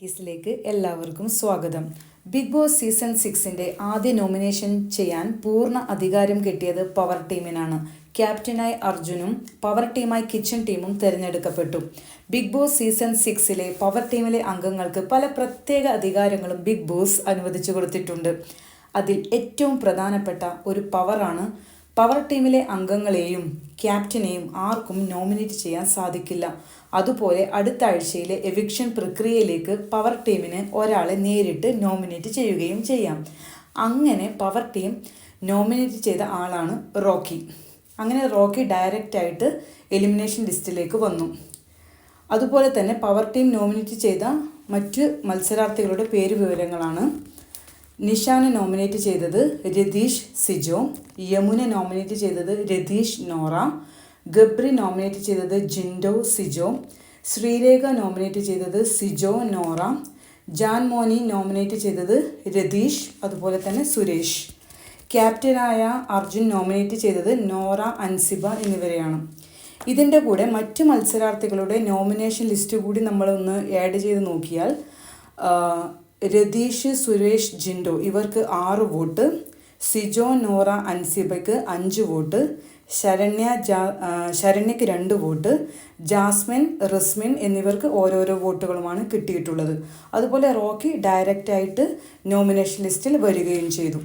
ടോക്കീസിലേക്ക് എല്ലാവർക്കും സ്വാഗതം. Big boss season സിക്സിന്റെ ആദ്യ നോമിനേഷൻ ചെയ്യാൻ പൂർണ അധികാരം കിട്ടിയത് പവർ ടീമിനാണ്. ക്യാപ്റ്റനായി അർജുനും പവർ ടീമായി കിച്ചൺ ടീമും തിരഞ്ഞെടുക്കപ്പെട്ടു. ബിഗ് ബോസ് സീസൺ സിക്സിലെ പവർ ടീമിലെ അംഗങ്ങൾക്ക് പല പ്രത്യേക അധികാരങ്ങളും ബിഗ് ബോസ് അനുവദിച്ചു കൊടുത്തിട്ടുണ്ട്. അതിൽ ഏറ്റവും പ്രധാനപ്പെട്ട ഒരു പവറാണ് പവർ ടീമിലെ അംഗങ്ങളെയും ക്യാപ്റ്റനെയും ആർക്കും നോമിനേറ്റ് ചെയ്യാൻ സാധിക്കില്ല. അതുപോലെ അടുത്ത ആഴ്ചയിലെ എവിക്ഷൻ പ്രക്രിയയിലേക്ക് പവർ ടീമിന് ഒരാളെ നേരിട്ട് നോമിനേറ്റ് ചെയ്യുകയും ചെയ്യാം. അങ്ങനെ പവർ ടീം നോമിനേറ്റ് ചെയ്ത ആളാണ് റോക്കി. അങ്ങനെ റോക്കി ഡയറക്റ്റായിട്ട് എലിമിനേഷൻ ലിസ്റ്റിലേക്ക് വന്നു. അതുപോലെ തന്നെ പവർ ടീം നോമിനേറ്റ് ചെയ്ത മറ്റ് മത്സരാർത്ഥികളുടെ പേര് വിവരങ്ങളാണ് നിഷാനെ നോമിനേറ്റ് ചെയ്തത് രതീഷ് സിജോ. യമുന നോമിനേറ്റ് ചെയ്തത് രതീഷ് നോറ. ഗബ്രി നോമിനേറ്റ് ചെയ്തത് ജിൻഡോ സിജോ. ശ്രീരേഖ നോമിനേറ്റ് ചെയ്തത് സിജോ നോറ. ജാൻ മോനി നോമിനേറ്റ് ചെയ്തത് രതീഷ് അതുപോലെ തന്നെ സുരേഷ്. ക്യാപ്റ്റനായ അർജുൻ നോമിനേറ്റ് ചെയ്തത് നോറ അൻസിബ എന്നിവരെയാണ്. ഇതിന്റെ കൂടെ മറ്റ് മത്സരാർത്ഥികളുടെ നോമിനേഷൻ ലിസ്റ്റ് കൂടി നമ്മളൊന്ന് ആഡ് ചെയ്ത് നോക്കിയാൽ രതീഷ് സുരേഷ് ജിൻഡോ. ഇവർക്ക് ആറ് വോട്ട്. സിജോ നോറ അൻസിബയ്ക്ക് അഞ്ച് വോട്ട്. ശരണ്യ ജാ ശരണ്യക്ക് രണ്ട് വോട്ട്. ജാസ്മിൻ റിസ്മിൻ എന്നിവർക്ക് ഓരോരോ വോട്ടുകളുമാണ് കിട്ടിയിട്ടുള്ളത്. അതുപോലെ റോക്കി ഡയറക്റ്റായിട്ട് നോമിനേഷൻ ലിസ്റ്റിൽ വരികയും ചെയ്തു.